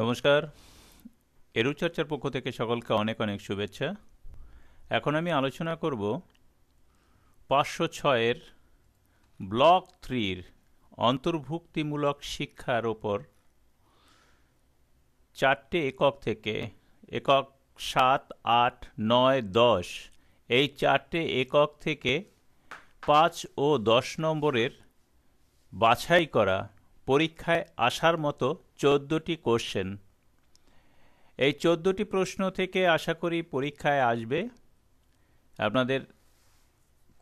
নমস্কার। এরুচর্চার পক্ষ থেকে সকলকে অনেক অনেক শুভেচ্ছা। এখন আমি আলোচনা করব পাঁচশো ছয়ের ব্লক থ্রির অন্তর্ভুক্তিমূলক শিক্ষার ওপর। চারটে একক থেকে একক সাত, আট, নয়, দশ, এই চারটে একক থেকে পাঁচ ও দশ নম্বরের বাছাই করা পরীক্ষায় আসার মতো চোদ্দোটি কোশ্চেন। এই চোদ্দোটি প্রশ্ন থেকে আশা করি পরীক্ষায় আসবে। আপনাদের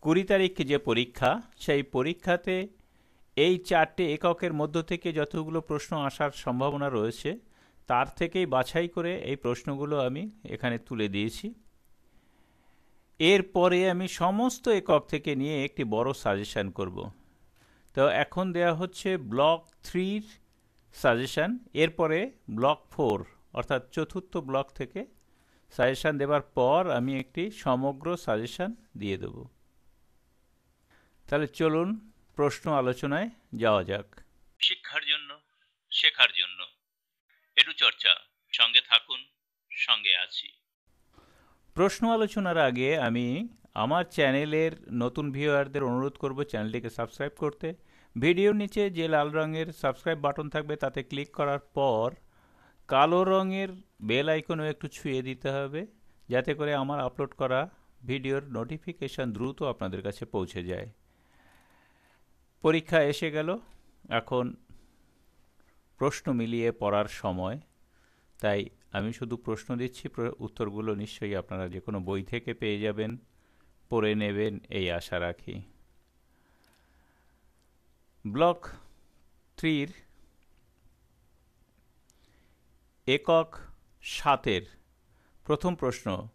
কুড়ি তারিখ যে পরীক্ষা, সেই পরীক্ষাতে এই চারটে এককের মধ্য থেকে যতগুলো প্রশ্ন আসার সম্ভাবনা রয়েছে, তার থেকেই বাছাই করে এই প্রশ্নগুলো আমি এখানে তুলে দিয়েছি। এরপরে আমি সমস্ত একক থেকে নিয়ে একটি বড় সাজেশান করব। তো এখন দেয়া হচ্ছে ব্লক থ্রির সাজেশান এরপরে ব্লক ফোর অর্থাৎ চতুর্থ ব্লক থেকে সাজেশান দেওয়ার পর আমি একটি সমগ্র সাজেশান দিয়ে দেব। তাহলে চলুন প্রশ্ন আলোচনায় যাওয়া যাক। শিক্ষার জন্য শেখার জন্য। এটু চর্চা সঙ্গে থাকুন সঙ্গে আছি। প্রশ্ন আলোচনার আগে আমি আমার চ্যানেলের নতুন ভিউয়ারদের অনুরোধ করব চ্যানেলটিকে সাবস্ক্রাইব করতে। ভিডিওর নিচে যে লাল রঙের সাবস্ক্রাইব বাটন থাকবে, তাতে ক্লিক করার পর কালো রঙের বেল আইকনও একটু ছুঁয়ে দিতে হবে, যাতে করে আমার আপলোড করা ভিডিওর নোটিফিকেশান দ্রুত আপনাদের কাছে পৌঁছে যায়। পরীক্ষা এসে গেল। এখন প্রশ্ন মিলিয়ে পড়ার সময়। তাই আমি শুধু প্রশ্ন দিচ্ছি উত্তরগুলো নিশ্চয়ই আপনারা যে কোনো বই থেকে পেয়ে যাবেন। পড়ে নেবেন, এই আশা রাখি। ব্লক থ্রির একক সাতের প্রথম প্রশ্ন,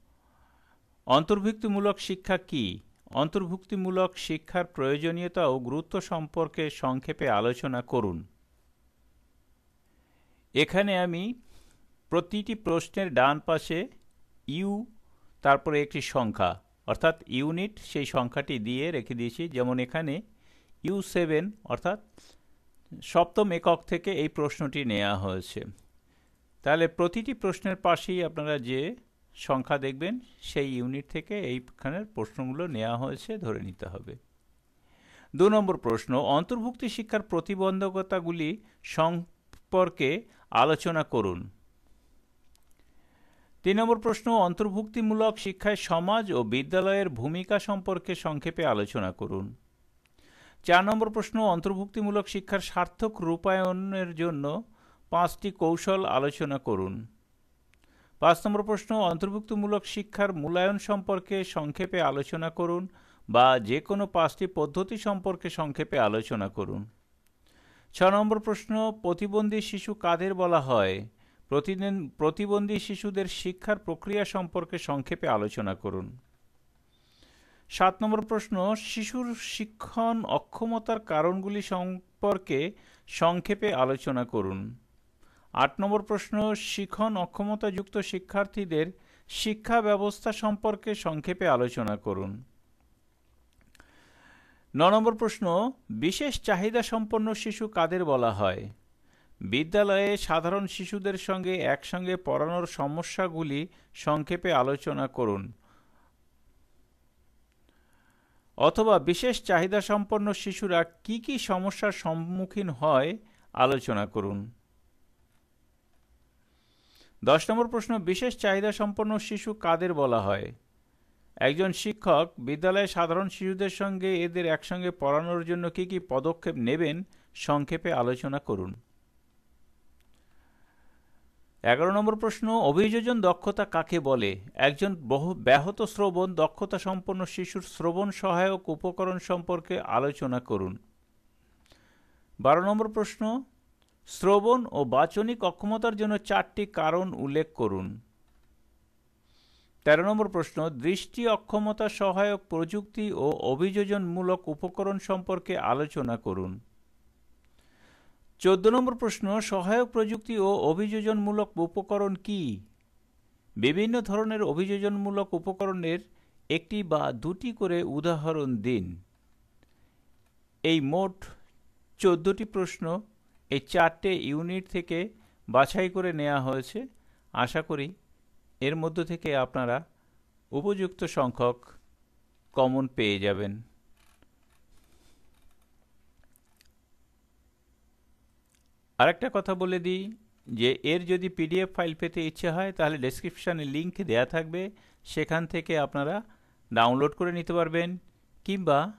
অন্তর্ভুক্তিমূলক শিক্ষা কি? অন্তর্ভুক্তিমূলক শিক্ষার প্রয়োজনীয়তা ও গুরুত্ব সম্পর্কে সংক্ষেপে আলোচনা করুন। এখানে আমি প্রতিটি প্রশ্নের ডান পাশে ইউ, তারপরে একটি সংখ্যা অর্থাৎ ইউনিট সেই সংখ্যাটি দিয়ে রেখে দিয়েছি। যেমন এখানে ইউ সেভেন, অর্থাৎ সপ্তম একক থেকে এই প্রশ্নটি নেওয়া হয়েছে। তাহলে প্রতিটি প্রশ্নের পাশেই আপনারা যে সংখ্যা দেখবেন, সেই ইউনিট থেকে এইখানের প্রশ্নগুলো নেওয়া হয়েছে, ধরে নিতে হবে। দু নম্বর প্রশ্ন, অন্তর্ভুক্তি শিক্ষার প্রতিবন্ধকতাগুলি সম্পর্কে আলোচনা করুন। তিন নম্বর প্রশ্ন অন্তর্ভুক্তিমূলক শিক্ষায় সমাজ ও বিদ্যালয়ের ভূমিকা সম্পর্কে সংক্ষেপে আলোচনা করুন। চার নম্বর প্রশ্ন, অন্তর্ভুক্তিমূলক শিক্ষার সার্থক রূপায়ণের জন্য পাঁচটি কৌশল আলোচনা করুন। পাঁচ নম্বর প্রশ্ন, অন্তর্ভুক্তিমূলক শিক্ষার মূল্যায়ন সম্পর্কে সংক্ষেপে আলোচনা করুন বা যে কোনো পাঁচটি পদ্ধতি সম্পর্কে সংক্ষেপে আলোচনা করুন। ছ নম্বর প্রশ্ন, প্রতিবন্ধী শিশু কাদের বলা হয়? প্রতিদিন প্রতিবন্ধী শিশুদের শিক্ষার প্রক্রিয়া সম্পর্কে সংক্ষেপে আলোচনা করুন। সাত নম্বর প্রশ্ন, শিশুর শিক্ষণ অক্ষমতার কারণগুলি সম্পর্কে সংক্ষেপে আলোচনা করুন। আট নম্বর প্রশ্ন শিখন অক্ষমতাযুক্ত শিক্ষার্থীদের শিক্ষা ব্যবস্থা সম্পর্কে সংক্ষেপে আলোচনা করুন। ন নম্বর প্রশ্ন, বিশেষ চাহিদা সম্পন্ন শিশু কাদের বলা হয়? বিদ্যালয়ে সাধারণ শিশুদের সঙ্গে একসঙ্গে পড়ানোর সমস্যাগুলি সংক্ষেপে আলোচনা করুন। অথবা বিশেষ চাহিদা সম্পন্ন শিশুরা কি কি সমস্যার সম্মুখীন হয় আলোচনা করুন। দশ নম্বর প্রশ্ন, বিশেষ চাহিদা সম্পন্ন শিশু কাদের বলা হয়? একজন শিক্ষক, বিদ্যালয়ে সাধারণ শিশুদের সঙ্গে এদের একসঙ্গে পড়ানোর জন্য কি কি পদক্ষেপ নেবেন, সংক্ষেপে আলোচনা করুন। এগারো নম্বর প্রশ্ন, অভিযোজন দক্ষতা কাকে বলে? একজন বহু ব্যাহত শ্রবণ, দক্ষতা সম্পন্ন শিশুর শ্রবণ সহায়ক উপকরণ সম্পর্কে আলোচনা করুন। বারো নম্বর প্রশ্ন, শ্রবণ ও বাচনিক অক্ষমতার জন্য চারটি কারণ উল্লেখ করুন। তেরো নম্বর প্রশ্ন, দৃষ্টি অক্ষমতা সহায়ক প্রযুক্তি ও অভিযোজনমূলক উপকরণ সম্পর্কে আলোচনা করুন। চোদ্দ নম্বর প্রশ্ন, সহায়ক প্রযুক্তি ও অভিযোজনমূলক উপকরণ কি? বিভিন্ন ধরনের অভিযোজনমূলক উপকরণের একটি বা দুটি করে উদাহরণ দিন। এই মোট চোদ্দোটি প্রশ্ন এই চারটে ইউনিট থেকে বাছাই করে নেওয়া হয়েছে। আশা করি এর মধ্য থেকে আপনারা উপযুক্ত সংখ্যক কমন পেয়ে যাবেন। আরেকটা কথা বলে দিই যে এর যদি পিডিএফ ফাইল পেতে ইচ্ছে হয়, তাহলে ডেসক্রিপশানে লিংক দেয়া থাকবে। সেখান থেকে আপনারা ডাউনলোড করে নিতে পারবেন। কিংবা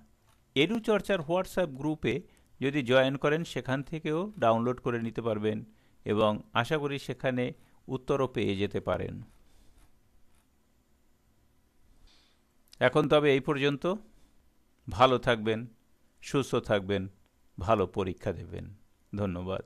এডু চর্চার হোয়াটসঅ্যাপ গ্রুপে যদি জয়েন করেন, সেখান থেকেও ডাউনলোড করে নিতে পারবেন এবং আশা করি সেখানে উত্তরও পেয়ে যেতে পারেন। এখন তবে এই পর্যন্ত। ভালো থাকবেন, সুস্থ থাকবেন, ভালো পরীক্ষা দেবেন। ধন্যবাদ।